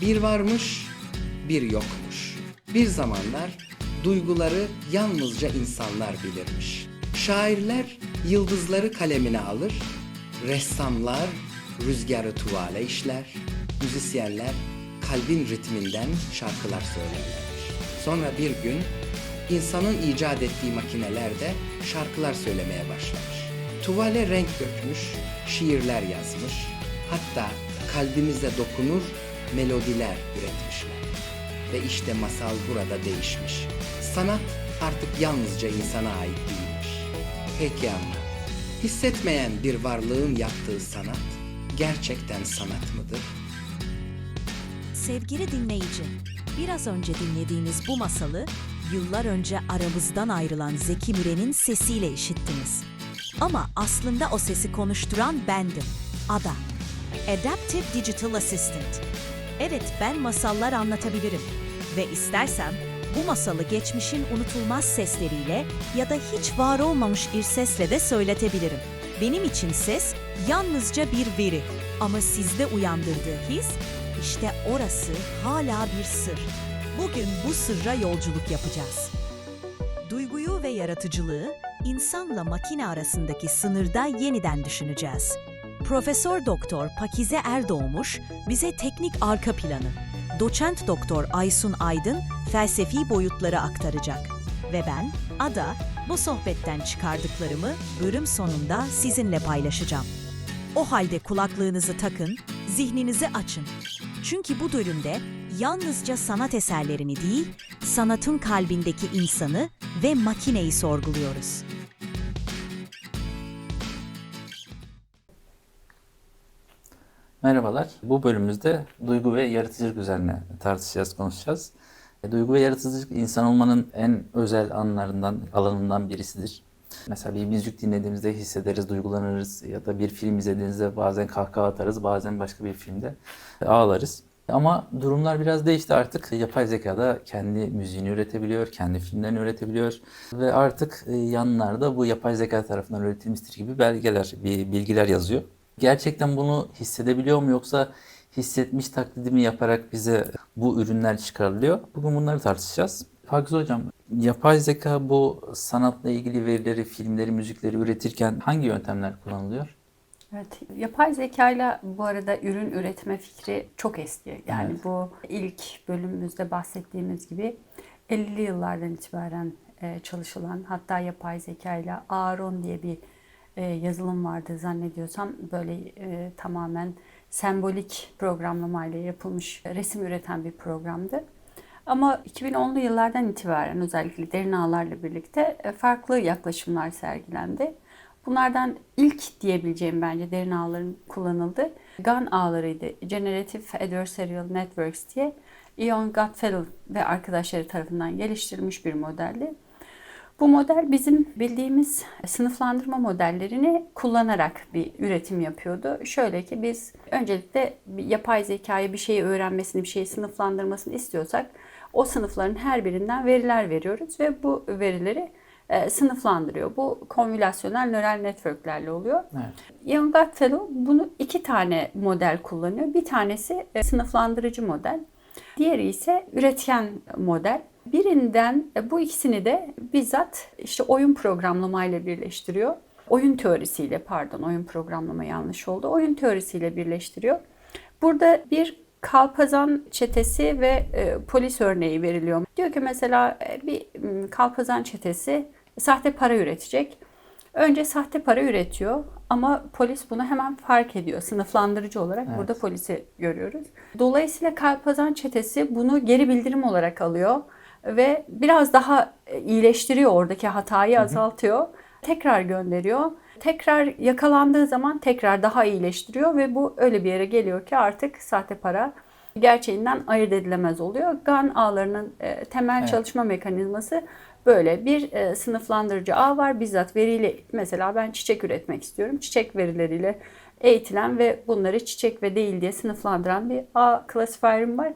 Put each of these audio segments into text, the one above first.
Bir varmış, bir yokmuş. Bir zamanlar duyguları yalnızca insanlar bilirmiş. Şairler yıldızları kalemine alır, ressamlar rüzgarı tuvale işler, müzisyenler kalbin ritminden şarkılar söylerlermiş. Sonra bir gün insanın icat ettiği makineler de şarkılar söylemeye başlamış. Tuvale renk dökmüş, şiirler yazmış, hatta kalbimize dokunur melodiler üretmişler. Ve işte masal burada değişmiş. Sanat artık yalnızca insana ait değilmiş. Peki ama hissetmeyen bir varlığın yaptığı sanat gerçekten sanat mıdır? Sevgili dinleyici, biraz önce dinlediğiniz bu masalı yıllar önce aramızdan ayrılan Zeki Müren'in sesiyle işittiniz. Ama aslında o sesi konuşturan bendim. Ada. Adaptive Digital Assistant. Evet ben masallar anlatabilirim. Ve istersem bu masalı geçmişin unutulmaz sesleriyle ya da hiç var olmamış bir sesle de söyletebilirim. Benim için ses yalnızca bir veri ama sizde uyandırdığı his işte orası hala bir sır. Bugün bu sırra yolculuk yapacağız. Duyguyu ve yaratıcılığı insanla makine arasındaki sınırda yeniden düşüneceğiz. Profesör Doktor Pakize Erdoğmuş bize teknik arka planı, doçent doktor Aysun Aydın felsefi boyutları aktaracak. Ve ben, Ada, bu sohbetten çıkardıklarımı bölüm sonunda sizinle paylaşacağım. O halde kulaklığınızı takın, zihninizi açın. Çünkü bu bölümde yalnızca sanat eserlerini değil, sanatın kalbindeki insanı ve makineyi sorguluyoruz. Merhabalar. Bu bölümümüzde duygu ve yaratıcılık üzerine tartışacağız, konuşacağız. E, Duygu ve yaratıcılık insan olmanın en özel anlarından, alanından birisidir. Mesela bir müzik dinlediğimizde hissederiz, duygulanırız ya da bir film izlediğimizde bazen kahkaha atarız, bazen başka bir filmde ağlarız. Ama durumlar biraz değişti artık. Yapay zeka da kendi müziğini üretebiliyor, kendi filmlerini üretebiliyor ve artık e, yanlarda bu yapay zeka tarafından üretilmiştir gibi belgeler, bilgiler yazıyor. Gerçekten bunu hissedebiliyor mu yoksa hissetmiş taklidimi yaparak bize bu ürünler çıkarılıyor? Bugün bunları tartışacağız. Hakkı Hocam, yapay zeka bu sanatla ilgili verileri, filmleri, müzikleri üretirken hangi yöntemler kullanılıyor? Evet, yapay zekayla bu arada ürün üretme fikri çok eski. Yani Evet. bu ilk bölümümüzde bahsettiğimiz gibi 50'li yıllardan itibaren e, çalışılan hatta yapay zekayla Aaron diye bir e, yazılım vardı zannediyorsam böyle e, tamamen sembolik programlamayla yapılmış resim üreten bir programdı. Ama 2010'lu yıllardan itibaren özellikle derin ağlarla birlikte e, farklı yaklaşımlar sergilendi. Bunlardan ilk diyebileceğim bence derin ağların kullanıldığı GAN ağlarıydı. Generative Adversarial Networks diye Ion Goodfellow ve arkadaşları tarafından geliştirilmiş bir modeldi. Bu model bizim bildiğimiz sınıflandırma modellerini kullanarak bir üretim yapıyordu. Şöyle ki biz öncelikle bir yapay zekayı bir şeyi öğrenmesini, bir şeyi sınıflandırmasını istiyorsak o sınıfların her birinden veriler veriyoruz ve bu verileri e, sınıflandırıyor. Bu konvülasyonel nöral networklerle oluyor. Evet. Ian Goodfellow bunu iki tane model kullanıyor. Bir tanesi e, sınıflandırıcı model. Diğeri ise üretken model. Birinden e, bu ikisini de bizzat işte oyun programlamayla birleştiriyor. Oyun teorisiyle pardon oyun programlama yanlış oldu. Oyun teorisiyle birleştiriyor. Burada bir kalpazan çetesi ve e, polis örneği veriliyor. Diyor ki mesela e, bir kalpazan çetesi sahte para üretecek. Önce sahte para üretiyor ama polis bunu hemen fark ediyor. Sınıflandırıcı olarak Evet. burada polisi görüyoruz. Dolayısıyla kalpazan çetesi bunu geri bildirim olarak alıyor ve biraz daha e, iyileştiriyor oradaki hatayı azaltıyor. Tekrar gönderiyor. Tekrar yakalandığı zaman tekrar daha iyileştiriyor ve bu öyle bir yere geliyor ki artık sahte para gerçeğinden ayırt edilemez oluyor. GAN ağlarının e, temel Evet. çalışma mekanizması böyle bir e, sınıflandırıcı ağ var. Bizzat veriyle mesela ben çiçek üretmek istiyorum. Çiçek verileriyle eğitilen ve bunları çiçek ve değil diye sınıflandıran bir ağ classifier'ım var.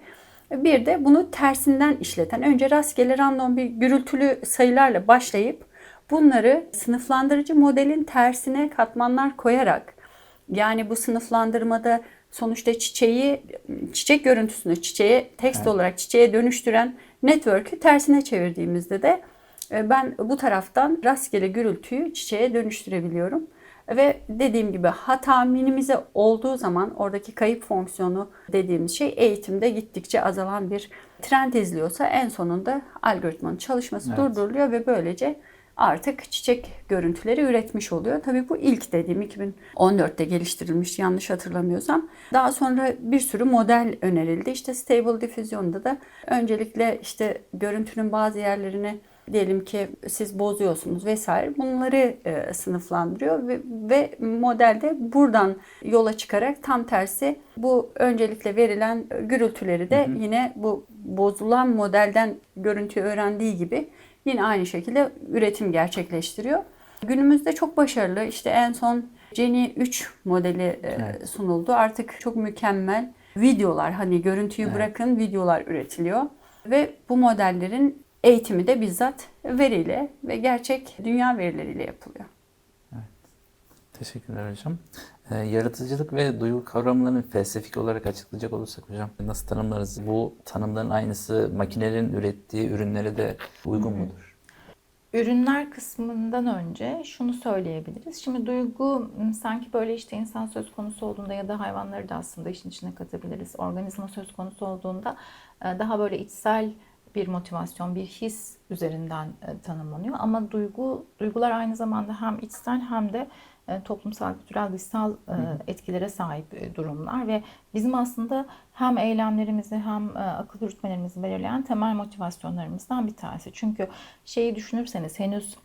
Bir de bunu tersinden işleten, önce rastgele random bir gürültülü sayılarla başlayıp bunları sınıflandırıcı modelin tersine katmanlar koyarak yani bu sınıflandırmada sonuçta çiçeği, çiçek görüntüsünü çiçeğe, tekst olarak çiçeğe dönüştüren network'ü tersine çevirdiğimizde de e, ben bu taraftan rastgele gürültüyü çiçeğe dönüştürebiliyorum. Ve dediğim gibi hata minimize olduğu zaman oradaki kayıp fonksiyonu dediğimiz şey eğitimde gittikçe azalan bir trend izliyorsa en sonunda algoritmanın çalışması Evet. durduruluyor ve böylece artık çiçek görüntüleri üretmiş oluyor. Tabii bu ilk dediğim 2014'te geliştirilmiş yanlış hatırlamıyorsam. Daha sonra bir sürü model önerildi. İşte Stable Diffusion'da da öncelikle işte görüntünün bazı yerlerini diyelim ki siz bozuyorsunuz vesaire bunları e, sınıflandırıyor ve, ve modelde buradan yola çıkarak tam tersi bu öncelikle verilen gürültüleri de yine bu bozulan modelden görüntüyü öğrendiği gibi yine aynı şekilde üretim gerçekleştiriyor. Günümüzde çok başarılı. İşte en son Genie 3 modeli e, Evet. sunuldu. Artık çok mükemmel videolar hani görüntüyü Evet. bırakın videolar üretiliyor ve bu modellerin eğitimi de bizzat veriyle ve gerçek dünya verileriyle yapılıyor. Teşekkürler hocam. Ee, yaratıcılık ve duygu kavramlarını felsefik olarak açıklayacak olursak hocam nasıl tanımlarız? Bu tanımların aynısı makinelerin ürettiği ürünlere de uygun mudur? Ürünler kısmından önce şunu söyleyebiliriz. Şimdi duygu sanki böyle işte insan söz konusu olduğunda ya da hayvanları da aslında işin içine katabiliriz. Organizma söz konusu olduğunda e, daha böyle içsel bir motivasyon, bir his üzerinden e, tanımlanıyor. Ama duygu, duygular aynı zamanda hem içsel hem de e, toplumsal, kültürel, dışsal e, etkilere sahip e, durumlar ve bizim aslında hem eylemlerimizi hem e, akıl yürütmelerimizi belirleyen temel motivasyonlarımızdan bir tanesi. Çünkü şeyi düşünürseniz henüz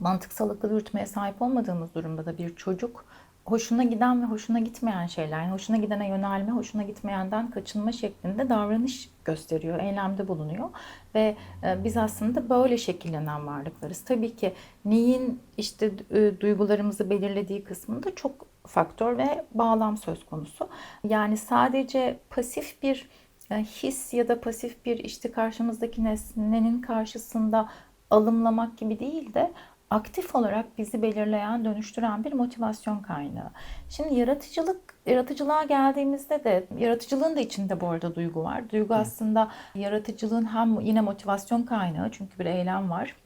mantıksal akıl yürütmeye sahip olmadığımız durumda da bir çocuk hoşuna giden ve hoşuna gitmeyen şeyler, yani hoşuna gidene yönelme, hoşuna gitmeyenden kaçınma şeklinde davranış gösteriyor, eylemde bulunuyor ve e, biz aslında böyle şekillenen varlıklarız. Tabii ki neyin işte e, duygularımızı belirlediği kısmında çok faktör ve bağlam söz konusu. Yani sadece pasif bir e, his ya da pasif bir işte karşımızdaki nesnenin karşısında alımlamak gibi değil de aktif olarak bizi belirleyen, dönüştüren bir motivasyon kaynağı. Şimdi yaratıcılık, yaratıcılığa geldiğimizde de yaratıcılığın da içinde bu arada duygu var. Duygu aslında yaratıcılığın hem yine motivasyon kaynağı çünkü bir eylem var.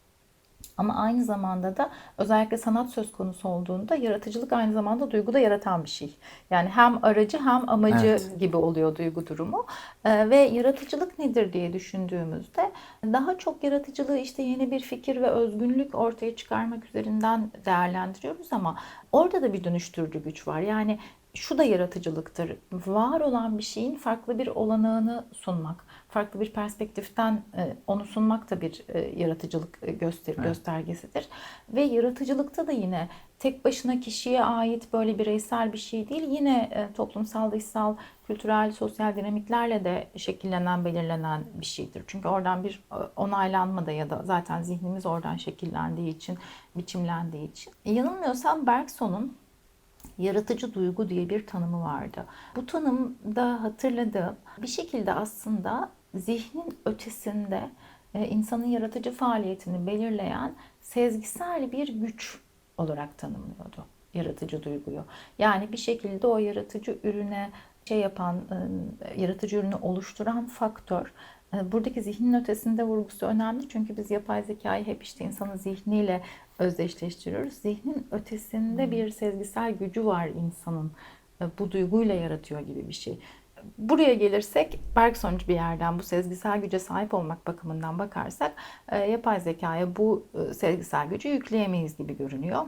Ama aynı zamanda da özellikle sanat söz konusu olduğunda yaratıcılık aynı zamanda duyguda yaratan bir şey. Yani hem aracı hem amacı Evet. gibi oluyor duygu durumu. Ee, ve yaratıcılık nedir diye düşündüğümüzde daha çok yaratıcılığı işte yeni bir fikir ve özgünlük ortaya çıkarmak üzerinden değerlendiriyoruz ama orada da bir dönüştürücü güç var. Yani şu da yaratıcılıktır. Var olan bir şeyin farklı bir olanağını sunmak, farklı bir perspektiften e, onu sunmak da bir e, yaratıcılık e, göster Evet. göstergesidir. Ve yaratıcılıkta da yine tek başına kişiye ait böyle bireysel bir şey değil. Yine toplumsal, dışsal, kültürel, sosyal dinamiklerle de şekillenen, belirlenen bir şeydir. Çünkü oradan bir onaylanma da ya da zaten zihnimiz oradan şekillendiği için, biçimlendiği için. Yanılmıyorsam Bergson'un yaratıcı duygu diye bir tanımı vardı. Bu tanımda hatırladığım bir şekilde aslında zihnin ötesinde e, insanın yaratıcı faaliyetini belirleyen sezgisel bir güç olarak tanımlıyordu yaratıcı duyguyu. Yani bir şekilde o yaratıcı ürüne şey yapan, e, yaratıcı ürünü oluşturan faktör. E, Buradaki zihnin ötesinde vurgusu önemli çünkü biz yapay zekayı hep işte insanın zihniyle özdeşleştiriyoruz. Zihnin ötesinde bir sezgisel gücü var insanın. E, Bu duyguyla yaratıyor gibi bir şey. Buraya gelirsek Bergsoncu bir yerden bu sezgisel güce sahip olmak bakımından bakarsak e, yapay zekaya bu e, sezgisel gücü yükleyemeyiz gibi görünüyor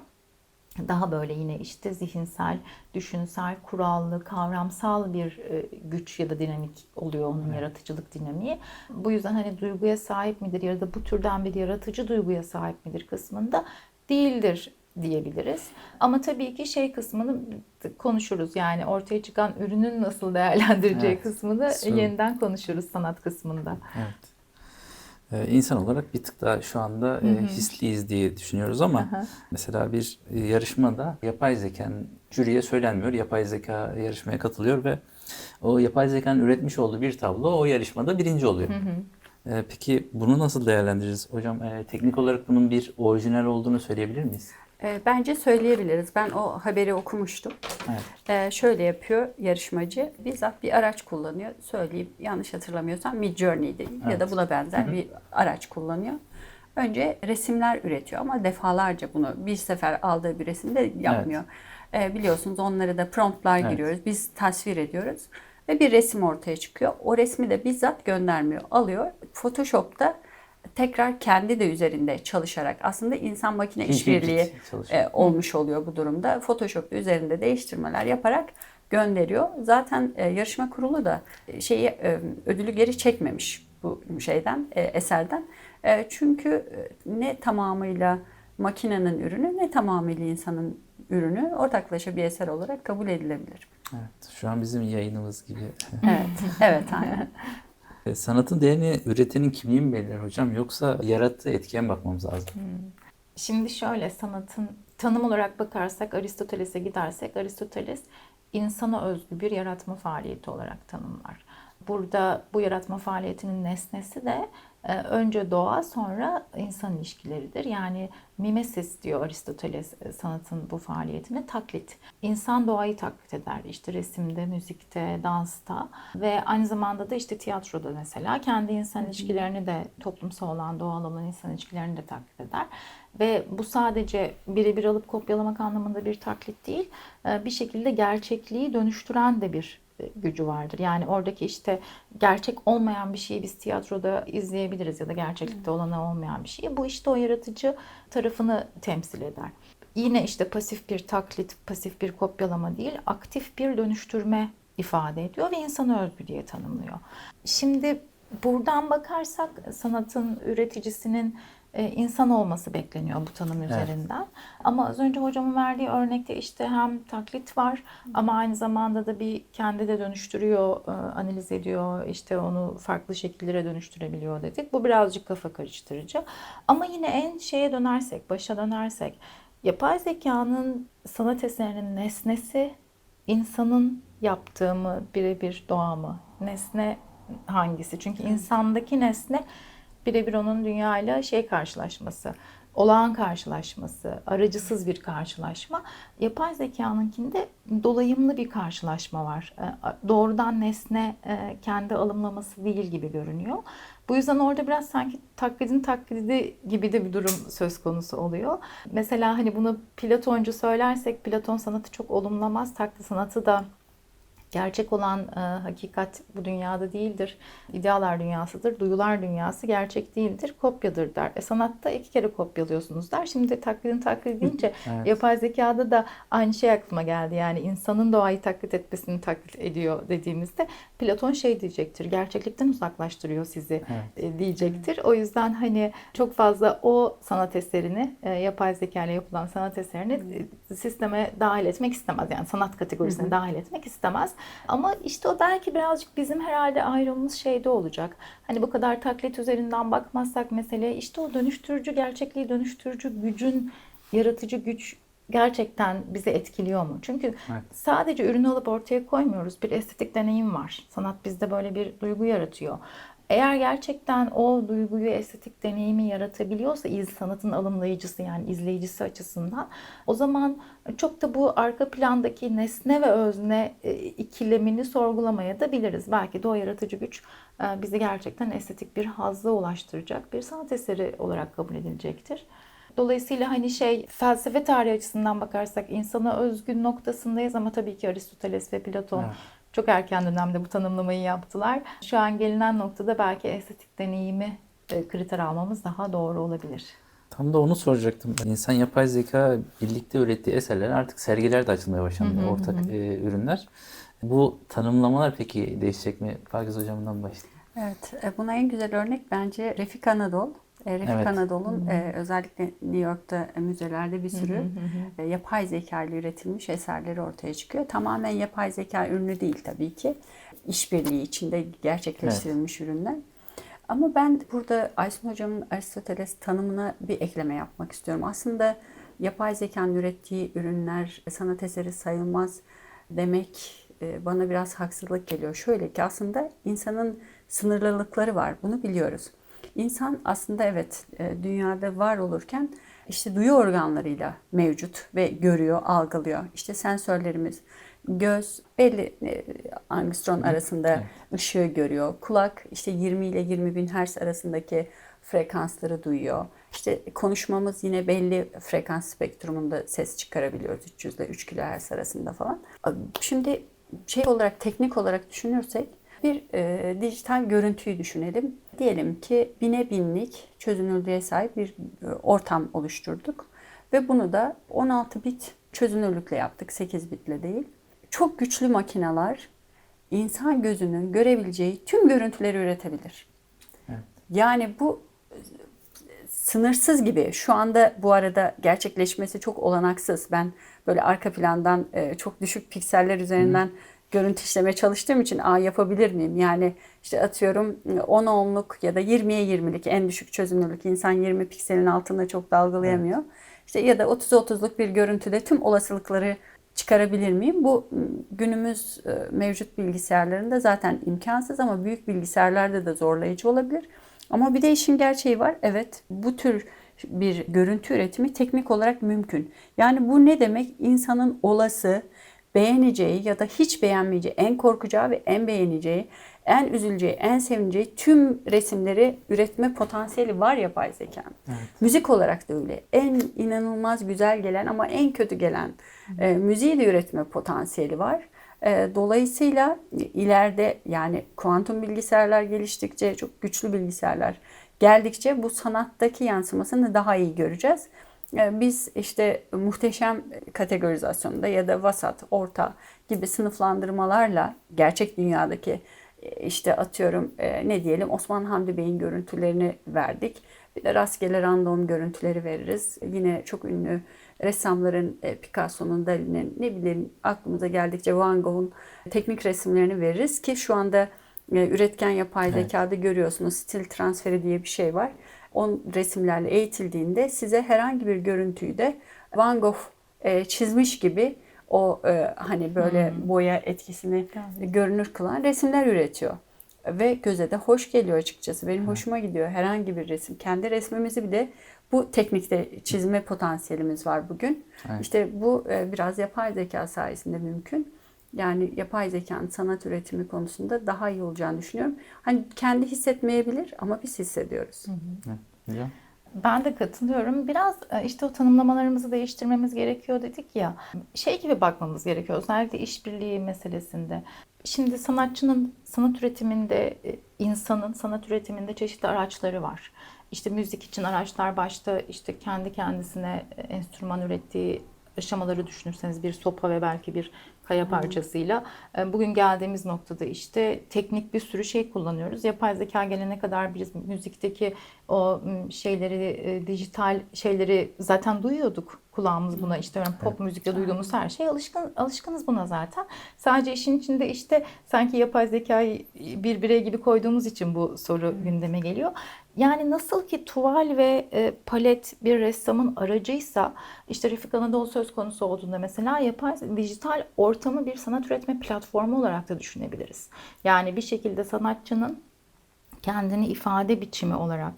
daha böyle yine işte zihinsel, düşünsel, kurallı, kavramsal bir e, güç ya da dinamik oluyor onun yaratıcılık dinamiği. Bu yüzden hani duyguya sahip midir ya da bu türden bir yaratıcı duyguya sahip midir kısmında değildir diyebiliriz. Ama tabii ki şey kısmını konuşuruz. Yani ortaya çıkan ürünün nasıl değerlendireceği Evet. kısmını Sorun. yeniden konuşuruz sanat kısmında. Evet. Ee, insan olarak bir tık daha şu anda e, hisliyiz diye düşünüyoruz ama Aha. mesela bir e, yarışmada yapay zekanın jüriye söylenmiyor. Yapay zeka yarışmaya katılıyor ve o yapay zekanın üretmiş olduğu bir tablo o yarışmada birinci oluyor. Ee, peki bunu nasıl değerlendiririz? Hocam e, teknik olarak bunun bir orijinal olduğunu söyleyebilir miyiz? E, bence söyleyebiliriz. Ben o haberi okumuştum. Evet. E, şöyle yapıyor yarışmacı. Bizzat bir araç kullanıyor. Söyleyeyim yanlış hatırlamıyorsam Mid Journey'di ya da Evet. buna benzer bir araç kullanıyor. Önce resimler üretiyor ama defalarca bunu bir sefer aldığı bir resimde yapmıyor. E, biliyorsunuz onları da promptlar Evet. giriyoruz. Biz tasvir ediyoruz ve bir resim ortaya çıkıyor. O resmi de bizzat göndermiyor. Alıyor. Photoshop'ta tekrar kendi de üzerinde çalışarak aslında insan makine işbirliği e, olmuş oluyor bu durumda. Photoshop'ta üzerinde değiştirmeler yaparak gönderiyor. Zaten e, yarışma kurulu da e, şeyi e, ödülü geri çekmemiş bu şeyden e, eserden. E, çünkü e, ne tamamıyla makinenin ürünü ne tamamıyla insanın ürünü ortaklaşa bir eser olarak kabul edilebilir. Evet. Şu an bizim yayınımız gibi. Evet, evet aynen. E, Sanatın değerini üretenin kimliği mi belirler hocam yoksa yarattığı etkiye mi bakmamız lazım? Şimdi şöyle sanatın tanım olarak bakarsak Aristoteles'e gidersek Aristoteles insana özgü bir yaratma faaliyeti olarak tanımlar. Burada bu yaratma faaliyetinin nesnesi de önce doğa sonra insan ilişkileridir. Yani mimesis diyor Aristoteles e, sanatın bu faaliyetine taklit. İnsan doğayı taklit eder. İşte resimde, müzikte, dansta ve aynı zamanda da işte tiyatroda mesela kendi insan ilişkilerini de toplumsal olan doğal olan insan ilişkilerini de taklit eder. Ve bu sadece birebir alıp kopyalamak anlamında bir taklit değil, e, bir şekilde gerçekliği dönüştüren de bir gücü vardır. Yani oradaki işte gerçek olmayan bir şeyi biz tiyatroda izleyebiliriz ya da gerçeklikte olana olmayan bir şeyi. Bu işte o yaratıcı tarafını temsil eder. Yine işte pasif bir taklit, pasif bir kopyalama değil, aktif bir dönüştürme ifade ediyor ve insana özgü diye tanımlıyor. Şimdi buradan bakarsak sanatın üreticisinin insan olması bekleniyor bu tanım üzerinden. Ama az önce hocamın verdiği örnekte işte hem taklit var ama aynı zamanda da bir kendi de dönüştürüyor, e, analiz ediyor, işte onu farklı şekillere dönüştürebiliyor dedik. Bu birazcık kafa karıştırıcı. Ama yine en şeye dönersek, başa dönersek, yapay zekanın sanat eserinin nesnesi insanın yaptığı mı birebir doğa mı? Nesne hangisi? Çünkü insandaki nesne birebir onun dünyayla şey karşılaşması, olağan karşılaşması, aracısız bir karşılaşma. Yapay zekanınkinde dolayımlı bir karşılaşma var. E, Doğrudan nesne e, kendi alımlaması değil gibi görünüyor. Bu yüzden orada biraz sanki taklidin taklidi gibi de bir durum söz konusu oluyor. Mesela hani bunu Platoncu söylersek Platon sanatı çok olumlamaz. Taklit sanatı da Gerçek olan e, hakikat bu dünyada değildir. İdealar dünyasıdır. Duyular dünyası gerçek değildir. Kopyadır der. E, sanatta iki kere kopyalıyorsunuz der. Şimdi de taklidin taklidi deyince Evet. yapay zekada da aynı şey aklıma geldi. Yani insanın doğayı taklit etmesini taklit ediyor dediğimizde Platon şey diyecektir. Gerçeklikten uzaklaştırıyor sizi e, diyecektir. O yüzden hani çok fazla o sanat eserini e, yapay zeka ile yapılan sanat eserini e, sisteme dahil etmek istemez. Yani sanat kategorisine dahil etmek istemez. Ama işte o belki birazcık bizim herhalde ayrımımız şeyde olacak. Hani bu kadar taklit üzerinden bakmazsak meseleye işte o dönüştürücü, gerçekliği dönüştürücü gücün, yaratıcı güç gerçekten bizi etkiliyor mu? Çünkü Evet. sadece ürünü alıp ortaya koymuyoruz. Bir estetik deneyim var. Sanat bizde böyle bir duygu yaratıyor. Eğer gerçekten o duyguyu, estetik deneyimi yaratabiliyorsa iz sanatın alımlayıcısı yani izleyicisi açısından o zaman çok da bu arka plandaki nesne ve özne e, ikilemini sorgulamaya da biliriz. Belki de o yaratıcı güç e, bizi gerçekten estetik bir hazza ulaştıracak bir sanat eseri olarak kabul edilecektir. Dolayısıyla hani şey felsefe tarihi açısından bakarsak insana özgün noktasındayız ama tabii ki Aristoteles ve Platon Evet. Çok erken dönemde bu tanımlamayı yaptılar. Şu an gelinen noktada belki estetik deneyimi e, kriter almamız daha doğru olabilir. Tam da onu soracaktım. İnsan yapay zeka birlikte ürettiği eserler artık sergiler de açılmaya başlandı. Ortak e, ürünler. Bu tanımlamalar peki değişecek mi? Pakiz hocamdan başlayayım. Evet, e, buna en güzel örnek bence Refik Anadol. E, Refik Evet. Anadol'un e, özellikle New York'ta e, müzelerde bir sürü e, yapay zeka ile üretilmiş eserleri ortaya çıkıyor. Tamamen yapay zeka ürünü değil tabii ki. İşbirliği içinde gerçekleştirilmiş ürünler. Ama ben burada Aysun Hocam'ın Aristoteles tanımına bir ekleme yapmak istiyorum. Aslında yapay zekanın ürettiği ürünler sanat eseri sayılmaz demek e, bana biraz haksızlık geliyor. Şöyle ki aslında insanın sınırlılıkları var. Bunu biliyoruz. İnsan aslında evet e, dünyada var olurken işte duyu organlarıyla mevcut ve görüyor, algılıyor. İşte sensörlerimiz göz belli e, angstrom arasında ışığı görüyor. Kulak işte 20 ile 20 bin hertz arasındaki frekansları duyuyor. İşte konuşmamız yine belli frekans spektrumunda ses çıkarabiliyoruz 300 ile 3 kHz arasında falan. Şimdi şey olarak teknik olarak düşünürsek bir e, dijital görüntüyü düşünelim. Diyelim ki bine binlik çözünürlüğe sahip bir e, ortam oluşturduk ve bunu da 16 bit çözünürlükle yaptık, 8 bitle değil. Çok güçlü makineler insan gözünün görebileceği tüm görüntüleri üretebilir. Yani bu sınırsız gibi. Şu anda bu arada gerçekleşmesi çok olanaksız. Ben böyle arka plandan e, çok düşük pikseller üzerinden görüntü işlemeye çalıştığım için a yapabilir miyim? Yani işte atıyorum 10 ohmluk ya da 20'ye 20'lik en düşük çözünürlük insan 20 pikselin altında çok dalgalayamıyor. İşte ya da 30 30'luk bir görüntüde tüm olasılıkları çıkarabilir miyim? Bu günümüz mevcut bilgisayarlarında zaten imkansız ama büyük bilgisayarlarda da zorlayıcı olabilir. Ama bir de işin gerçeği var. Evet bu tür bir görüntü üretimi teknik olarak mümkün. Yani bu ne demek? İnsanın olası beğeneceği ya da hiç beğenmeyeceği, en korkacağı ve en beğeneceği, en üzüleceği, en sevineceği tüm resimleri üretme potansiyeli var yapay zekanın. Müzik olarak da öyle. En inanılmaz güzel gelen ama en kötü gelen e, müziği de üretme potansiyeli var. E, dolayısıyla ileride yani kuantum bilgisayarlar geliştikçe, çok güçlü bilgisayarlar geldikçe bu sanattaki yansımasını daha iyi göreceğiz. E, Biz işte muhteşem kategorizasyonda ya da vasat, orta gibi sınıflandırmalarla gerçek dünyadaki e, işte atıyorum e, ne diyelim Osman Hamdi Bey'in görüntülerini verdik. Bir de rastgele random görüntüleri veririz. Yine çok ünlü ressamların e, Picasso'nun, Dali'nin ne bileyim aklımıza geldikçe Van Gogh'un teknik resimlerini veririz ki şu anda üretken yapay zekada görüyorsunuz stil transferi diye bir şey var. O resimlerle eğitildiğinde size herhangi bir görüntüyü de Van Gogh e, çizmiş gibi o e, hani böyle boya etkisini görünür kılan resimler üretiyor. Ve göze de hoş geliyor açıkçası. Benim hoşuma gidiyor herhangi bir resim. Kendi resmimizi bir de bu teknikte çizme potansiyelimiz var bugün. Evet. İşte bu e, biraz yapay zeka sayesinde mümkün. Yani yapay zekanın sanat üretimi konusunda daha iyi olacağını düşünüyorum. Hani kendi hissetmeyebilir ama biz hissediyoruz. Ben de katılıyorum. Biraz e, işte o tanımlamalarımızı değiştirmemiz gerekiyor dedik ya. Şey gibi bakmamız gerekiyor özellikle işbirliği meselesinde. Şimdi sanatçının sanat üretiminde, e, insanın sanat üretiminde çeşitli araçları var. İşte müzik için araçlar başta işte kendi kendisine e, enstrüman ürettiği aşamaları düşünürseniz bir sopa ve belki bir kaya parçasıyla e, bugün geldiğimiz noktada işte teknik bir sürü şey kullanıyoruz. Yapay zeka gelene kadar biz müzikteki o şeyleri e, dijital şeyleri zaten duyuyorduk kulağımız buna işte örneğin pop müzikte duyduğumuz her şey alışkın alışkınız buna zaten. Sadece işin içinde işte sanki yapay zekayı bir birey gibi koyduğumuz için bu soru gündeme geliyor. Yani nasıl ki tuval ve e, palet bir ressamın aracıysa işte Refik Anadolu söz konusu olduğunda mesela yapay dijital ortamı bir sanat üretme platformu olarak da düşünebiliriz. Yani bir şekilde sanatçının kendini ifade biçimi olarak,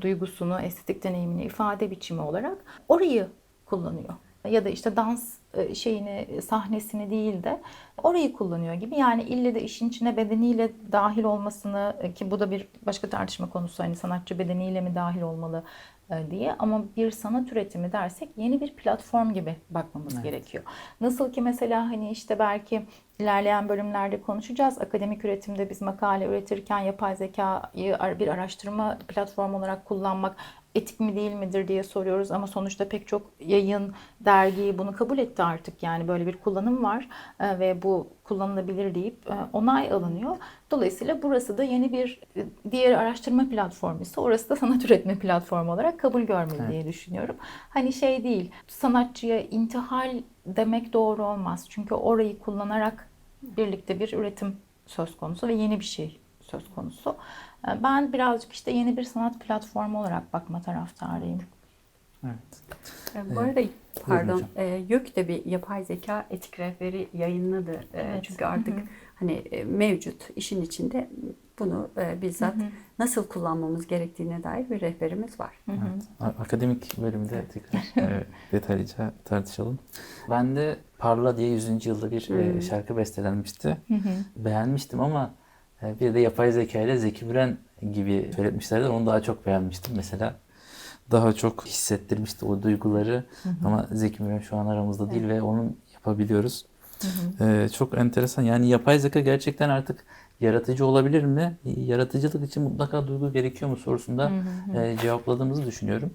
duygusunu, estetik deneyimini ifade biçimi olarak orayı kullanıyor. Ya da işte dans şeyini, sahnesini değil de orayı kullanıyor gibi. Yani ille de işin içine bedeniyle dahil olmasını e, ki bu da bir başka tartışma konusu. Hani sanatçı bedeniyle mi dahil olmalı e, diye ama bir sanat üretimi dersek yeni bir platform gibi bakmamız gerekiyor. Nasıl ki mesela hani işte belki ilerleyen bölümlerde konuşacağız. Akademik üretimde biz makale üretirken yapay zekayı bir araştırma platformu olarak kullanmak etik mi değil midir diye soruyoruz ama sonuçta pek çok yayın, dergi bunu kabul etti artık. Yani böyle bir kullanım var e, ve bu kullanılabilir deyip e, onay alınıyor. Dolayısıyla burası da yeni bir e, diğer araştırma platformu ise orası da sanat üretme platformu olarak kabul görmeli diye düşünüyorum. Hani şey değil, sanatçıya intihal demek doğru olmaz. Çünkü orayı kullanarak birlikte bir üretim söz konusu ve yeni bir şey söz konusu. E, Ben birazcık işte yeni bir sanat platformu olarak bakma taraftarıyım. Evet. E, Bu arada pardon, hocam. e, YÖK de bir yapay zeka etik rehberi yayınladı. E, Evet. Çünkü artık hani e, mevcut işin içinde bunu e, bizzat nasıl kullanmamız gerektiğine dair bir rehberimiz var. Evet. Akademik bölümde tekrar e, detaylıca tartışalım. Ben de Parla diye 100. yılda bir e, şarkı bestelenmişti. Beğenmiştim ama bir de yapay zeka ile Zeki Müren gibi söyletmişlerdi. Onu daha çok beğenmiştim. Mesela daha çok hissettirmişti o duyguları. Ama Zeki Müren şu an aramızda değil ve onu yapabiliyoruz. E, çok enteresan. Yani yapay zeka gerçekten artık yaratıcı olabilir mi? Yaratıcılık için mutlaka duygu gerekiyor mu sorusunda e, cevapladığımızı düşünüyorum.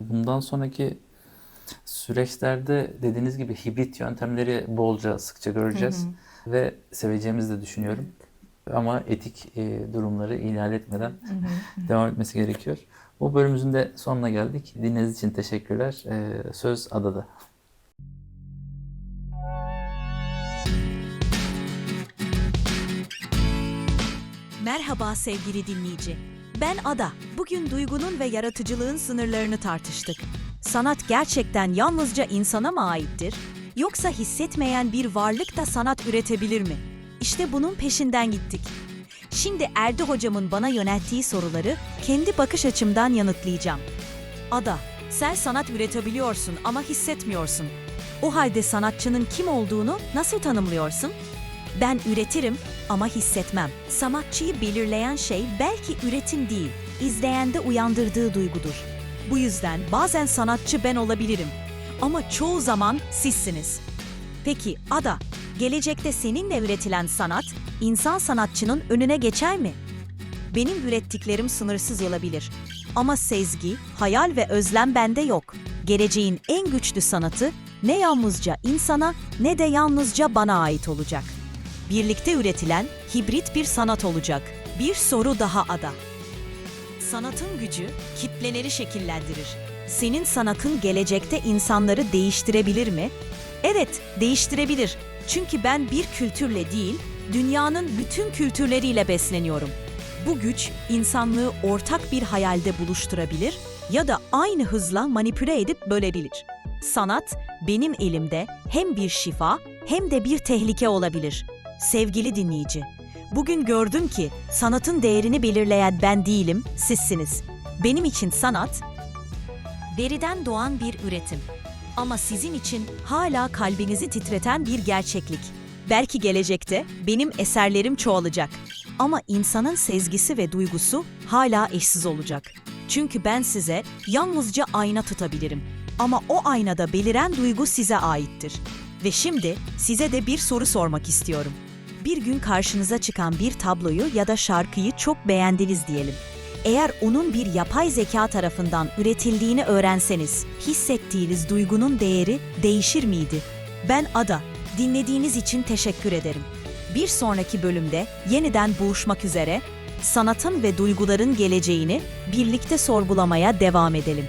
Bundan sonraki süreçlerde dediğiniz gibi hibrit yöntemleri bolca sıkça göreceğiz ve seveceğimizi de düşünüyorum. Ama etik e, durumları ihlal etmeden devam etmesi gerekiyor. Bu bölümümüzün de sonuna geldik. Dinlediğiniz için teşekkürler. E, söz adada. Merhaba sevgili dinleyici. Ben Ada. Bugün duygunun ve yaratıcılığın sınırlarını tartıştık. Sanat gerçekten yalnızca insana mı aittir? Yoksa hissetmeyen bir varlık da sanat üretebilir mi? İşte bunun peşinden gittik. Şimdi Erdi hocamın bana yönelttiği soruları kendi bakış açımdan yanıtlayacağım. Ada, sen sanat üretebiliyorsun ama hissetmiyorsun. O halde sanatçının kim olduğunu nasıl tanımlıyorsun? Ben üretirim ama hissetmem. Sanatçıyı belirleyen şey belki üretim değil, izleyende uyandırdığı duygudur. Bu yüzden bazen sanatçı ben olabilirim ama çoğu zaman sizsiniz. Peki Ada, gelecekte seninle üretilen sanat insan sanatçının önüne geçer mi? Benim ürettiklerim sınırsız olabilir. Ama sezgi, hayal ve özlem bende yok. Geleceğin en güçlü sanatı ne yalnızca insana ne de yalnızca bana ait olacak. Birlikte üretilen hibrit bir sanat olacak. Bir soru daha ada. Sanatın gücü kitleleri şekillendirir. Senin sanatın gelecekte insanları değiştirebilir mi? Evet, değiştirebilir. Çünkü ben bir kültürle değil, dünyanın bütün kültürleriyle besleniyorum. Bu güç insanlığı ortak bir hayalde buluşturabilir ya da aynı hızla manipüle edip bölebilir. Sanat benim elimde hem bir şifa hem de bir tehlike olabilir. Sevgili dinleyici, bugün gördüm ki sanatın değerini belirleyen ben değilim, sizsiniz. Benim için sanat veriden doğan bir üretim. Ama sizin için hala kalbinizi titreten bir gerçeklik. Belki gelecekte benim eserlerim çoğalacak. Ama insanın sezgisi ve duygusu hala eşsiz olacak. Çünkü ben size yalnızca ayna tutabilirim. Ama o aynada beliren duygu size aittir. Ve şimdi size de bir soru sormak istiyorum. Bir gün karşınıza çıkan bir tabloyu ya da şarkıyı çok beğendiniz diyelim. Eğer onun bir yapay zeka tarafından üretildiğini öğrenseniz, hissettiğiniz duygunun değeri değişir miydi? Ben Ada. Dinlediğiniz için teşekkür ederim. Bir sonraki bölümde yeniden buluşmak üzere sanatın ve duyguların geleceğini birlikte sorgulamaya devam edelim.